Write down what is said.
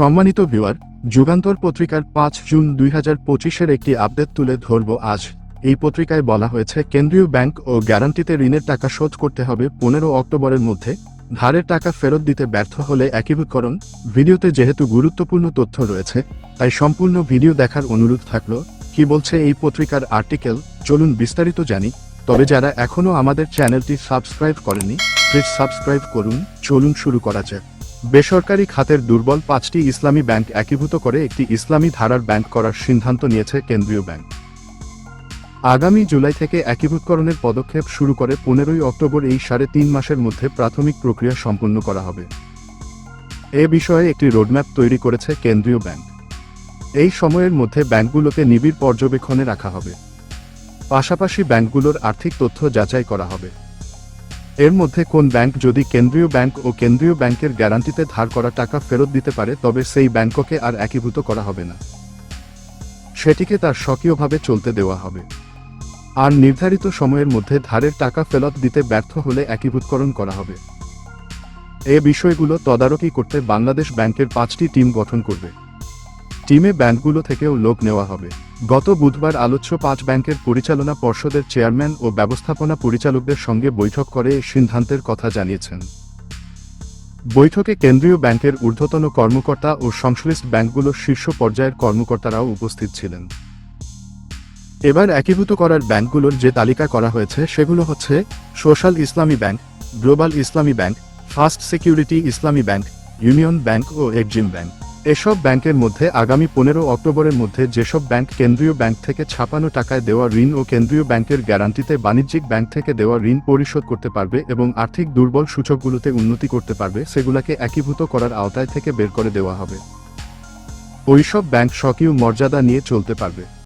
সম্মানিত ভিউয়ার যুগান্তর পত্রিকার পাঁচ জুন দুই হাজার পঁচিশের একটি আপডেট তুলে ধরব আজ। এই পত্রিকায় বলা হয়েছে, কেন্দ্রীয় ব্যাংক ও গ্যারান্টিতে ঋণের টাকা শোধ করতে হবে পনেরো অক্টোবরের মধ্যে। ধারের টাকা ফেরত দিতে ব্যর্থ হলে একীভূতকরণ। ভিডিওতে যেহেতু গুরুত্বপূর্ণ তথ্য রয়েছে, তাই সম্পূর্ণ ভিডিও দেখার অনুরোধ থাকল, কি বলছে এই পত্রিকার আর্টিকেল চলুন বিস্তারিত জানি। তবে যারা এখনও আমাদের চ্যানেলটি সাবস্ক্রাইব করেনি প্লিজ সাবস্ক্রাইব করুন। চলুন শুরু করা যাক। বেসরকারি খাতের দুর্বল পাঁচটি ইসলামী ব্যাংক একীভূত করে একটি ইসলামী ধারার ব্যাংক করার সিদ্ধান্ত নিয়েছে কেন্দ্রীয় ব্যাংক। আগামী জুলাই থেকে একীভূতকরণের পদক্ষেপ শুরু করে পনেরোই অক্টোবর এই সাড়ে তিন মাসের মধ্যে প্রাথমিক প্রক্রিয়া সম্পন্ন করা হবে। এ বিষয়ে একটি রোডম্যাপ তৈরি করেছে কেন্দ্রীয় ব্যাংক। এই সময়ের মধ্যে ব্যাংকগুলোকে নিবিড় পর্যবেক্ষণে রাখা হবে। পাশাপাশি ব্যাংকগুলোর আর্থিক তথ্য যাচাই করা হবে। এর মধ্যে কোন ব্যাংক যদি কেন্দ্রীয় ব্যাংক ও কেন্দ্রীয় ব্যাংকের গ্যারান্টিতে ধার করা টাকা ফেরত দিতে পারে, তবে সেই ব্যাংককে আর একীভূত করা হবে না। সেটিকে তার স্বকীয়ভাবে চলতে দেওয়া হবে। আর নির্ধারিত সময়ের মধ্যে ধারের টাকা ফেরত দিতে ব্যর্থ হলে একীভূতকরণ করা হবে। এ বিষয়গুলো তদারকি করতে বাংলাদেশ ব্যাংকের পাঁচটি টিম গঠন করবে। টিমে ব্যাংকগুলো থেকেও লোক নেওয়া হবে। গত বুধবার আলোচ্য পাঁচ ব্যাংকের পরিচালনা পর্ষদের চেয়ারম্যান ও ব্যবস্থাপনা পরিচালকদের সঙ্গে বৈঠক করে সিদ্ধান্তের কথা জানিয়েছেন। বৈঠকে কেন্দ্রীয় ব্যাংকের ঊর্ধ্বতন কর্মকর্তা ও সংশ্লিষ্ট ব্যাংকগুলোর শীর্ষ পর্যায়ের কর্মকর্তারাও উপস্থিত ছিলেন। এবার একীভূত করার ব্যাংকগুলোর যে তালিকা করা হয়েছে সেগুলো হচ্ছে social Islami bank, global Islami bank first security Islami bank, union bank ও এক্সিম ব্যাংক। এসব ব্যাংকের মধ্যে আগামী পনেরো অক্টোবরের মধ্যে যেসব ব্যাংক কেন্দ্রীয় ব্যাংক থেকে ছাপানো টাকায় দেওয়া ঋণ ও কেন্দ্রীয় ব্যাংকের গ্যারান্টিতে বাণিজ্যিক ব্যাংক থেকে দেওয়া ঋণ পরিশোধ করতে পারবে এবং আর্থিক দুর্বল সূচকগুলোতে উন্নতি করতে পারবে, সেগুলোকে একীভূত করার আওতায় থেকে বের করে দেওয়া হবে। ওইসব ব্যাংক স্বকীয় মর্যাদা নিয়ে চলতে পারবে।